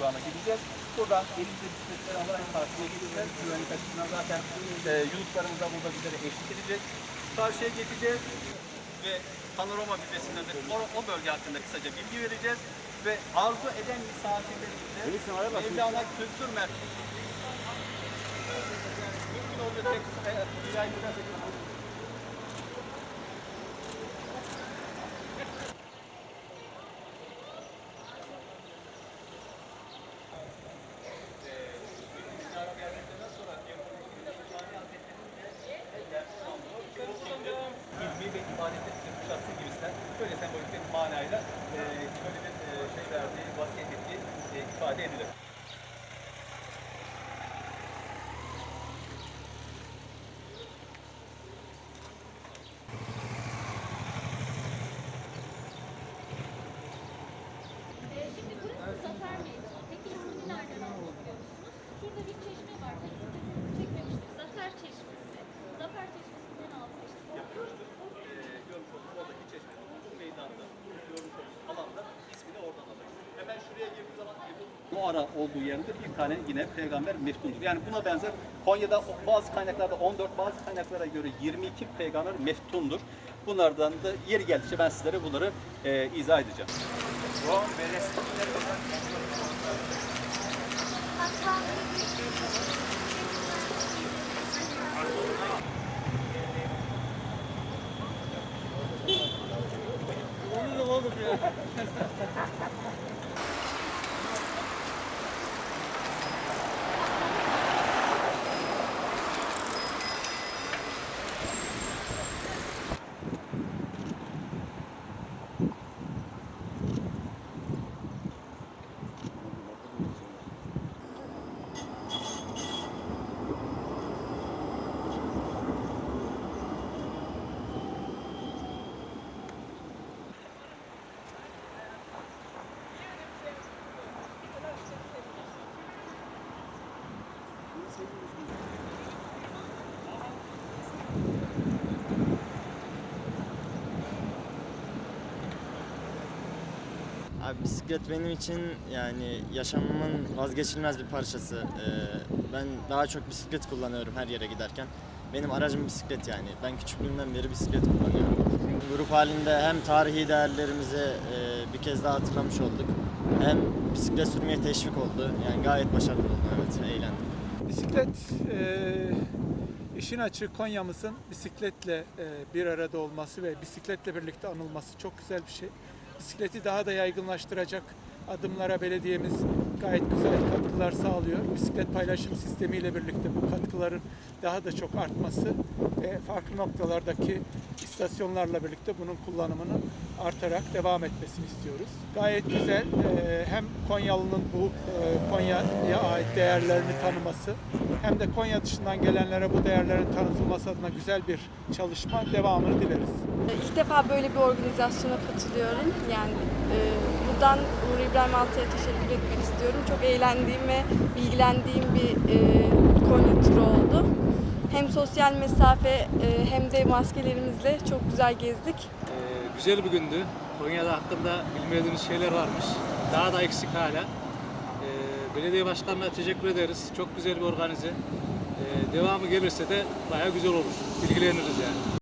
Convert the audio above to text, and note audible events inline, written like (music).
durağına gideceğiz. Buradan elimizde bisikletleri alarak karşıya geçeceğiz. Güvenlik açısından zaten e, yunuslarımız da burada bizlere eşlik edecek. Karşıya geçeceğiz ve panorama vizesinden de o, o bölge hakkında kısaca bilgi vereceğiz. Ve arzu eden misafirlerimize Mevlana Kültür Merkezi Mümkün kısa e, rica ve ibadette kuşatsı gibisinden böyle sembolik bir manayla e, böyle bir e, şey verdiği, vasiyet ettiği e, ifade edilir. Ara olduğu yerinde bir tane yine peygamber meftundur. Yani buna benzer Konya'da bazı kaynaklarda 14, bazı kaynaklara göre 22 peygamber meftundur. Bunlardan da yeri geldikçe ben sizlere bunları e, izah edeceğim. (laughs) Bisiklet benim için yani yaşamımın vazgeçilmez bir parçası. Ee, ben daha çok bisiklet kullanıyorum her yere giderken. Benim aracım bisiklet yani. Ben küçüklüğümden beri bisiklet kullanıyorum. Grup halinde hem tarihi değerlerimizi e, bir kez daha hatırlamış olduk. Hem bisiklet sürmeye teşvik oldu. Yani gayet başarılı oldu. Evet, eğlendim. Bisiklet e, işin açığı Konya'mızın bisikletle e, bir arada olması ve bisikletle birlikte anılması çok güzel bir şey. Bisikleti daha da yaygınlaştıracak adımlara belediyemiz gayet güzel katkılar sağlıyor. Bisiklet paylaşım sistemiyle birlikte bu katkıların daha da çok artması ve farklı noktalardaki istasyonlarla birlikte bunun kullanımının artarak devam etmesini istiyoruz. Gayet güzel. e, hem Konyalı'nın bu e, Konya'ya ait değerlerini tanıması hem de Konya dışından gelenlere bu değerlerin tanıtılması adına güzel bir çalışma devamını dileriz. İlk defa böyle bir organizasyona katılıyorum. Yani e, buradan Uğur İbrahim Altı'ya teşekkür etmek istiyorum. Çok eğlendiğim ve bilgilendiğim bir e, Konya turu oldu. Hem sosyal mesafe e, hem de maskelerimizle çok güzel gezdik. Ee, güzel bir gündü. Konya'da hakkında bilmediğimiz şeyler varmış. Daha da eksik hala. Ee, belediye başkanına teşekkür ederiz. Çok güzel bir organize. Ee, devamı gelirse de bayağı güzel olur. Bilgileniriz yani.